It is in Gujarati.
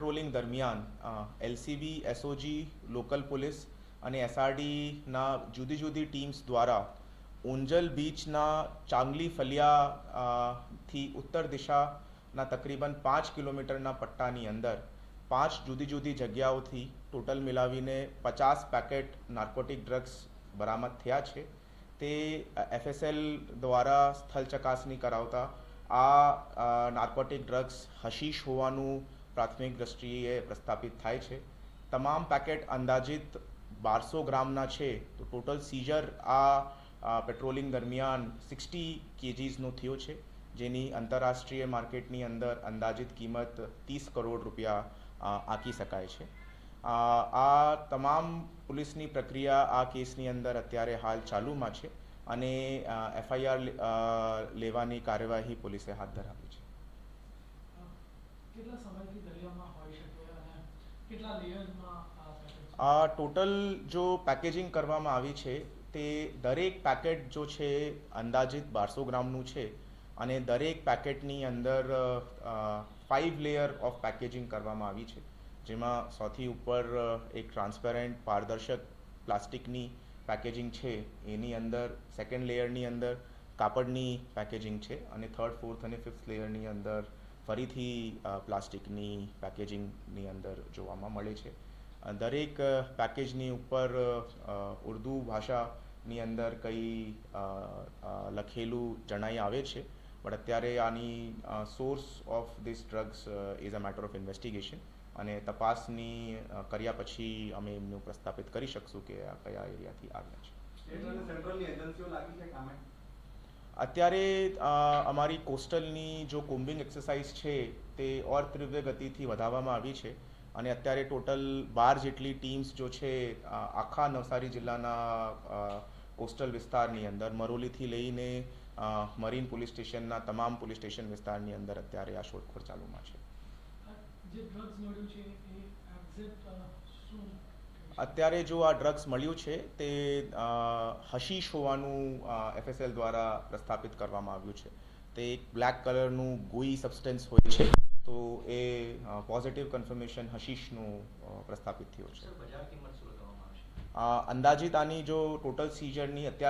પેટ્રોલિંગ દરમિયાન એલસીબી એસઓજી લોકલ પોલીસ અને એસઆરડીના જુદી જુદી ટીમ્સ દ્વારા ઉંજલ બીચના ચાંગલી ફલિયા થી ઉત્તર દિશાના તકરીબન પાંચ કિલોમીટરના પટ્ટાની અંદર પાંચ જુદી જુદી જગ્યાઓથી ટોટલ મિલાવીને પચાસ પેકેટ નાર્કોટિક ડ્રગ્સ બરામદ થયા છે. તે એફએસએલ દ્વારા સ્થળ ચકાસણી કરાવતા આ નાર્કોટિક ડ્રગ્સ હશીશ હોવાનું પ્રાથમિક દ્રષ્ટિએ પ્રસ્થાપિત થાય છે. તમામ પેકેટ અંદાજિત બારસો ગ્રામના છે. તો ટોટલ સીઝર આ પેટ્રોલિંગ દરમિયાન સિક્સટી કેજીસનો થયો છે. જેની આંતરરાષ્ટ્રીય માર્કેટની અંદર અંદાજિત કિંમત ત્રીસ કરોડ રૂપિયા આંકી શકાય છે. આ તમામ પોલીસની પ્રક્રિયા આ કેસની અંદર અત્યારે હાલ ચાલુમાં છે અને એફઆઈઆર લેવાની કાર્યવાહી પોલીસે હાથ ધરાવી છે. આ ટોટલ જો પેકેજિંગ કરવામાં આવી છે, તે દરેક પેકેટ જો છે અંદાજિત બારસો ગ્રામનું છે અને દરેક પેકેટની અંદર ફાઇવ લેયર ઓફ પેકેજિંગ કરવામાં આવી છે. જેમાં સૌથી ઉપર એક ટ્રાન્સપેરન્ટ પારદર્શક પ્લાસ્ટિકની પેકેજિંગ છે, એની અંદર સેકન્ડ લેયરની અંદર કાપડની પેકેજિંગ છે અને થર્ડ ફોર્થ અને ફિફ્થ લેયરની અંદર ફરીથી પ્લાસ્ટિકની પેકેજિંગની અંદર જોવામાં મળે છે. દરેક પેકેજની ઉપર ઉર્દુ ભાષાની અંદર કંઈ લખેલું જણાઈ આવે છે. બટ અત્યારે આની source of this drugs is a matter of investigation. અને તપાસની કર્યા પછી અમે એમનું પ્રસ્થાપિત કરી શકશું કે આ કયા એરિયાથી આવ્યા છે. સેન્ટ્રલની એજન્સીઓ લાગી છે કામે? અત્યારે અમારી કોસ્ટલની જો કોમ્બિંગ એક્સરસાઇઝ છે, તે ઓર તીવ્ર ગતિથી વધારવામાં આવી છે. અને અત્યારે ટોટલ બાર જેટલી ટીમ્સ જો છે આખા નવસારી જિલ્લાના કોસ્ટલ વિસ્તારની અંદર, મરોલીથી લઈને મરીન પોલીસ સ્ટેશનના તમામ પોલીસ સ્ટેશન વિસ્તારની અંદર અત્યારે આ શોધખોળ ચાલુમાં છે. જે ડ્રગ્સ મળ્યું છે, એ એક્ઝેક્ટ શું અત્યારે જો આ ડ્રગ્સ મળ્યું છે તે હશીશ હોવાનું એફએસએલ દ્વારા પ્રસ્થાપિત કરવામાં આવ્યું છે. તે એક બ્લેક કલરનું ગોઈ સબસ્ટન્સ હોય છે તો એ પોઝિટિવ કન્ફર્મેશન હશીશનું પ્રસ્થાપિત થયું છે. અંદાજિત આની જો ટોટલ સીઝરની અત્યાર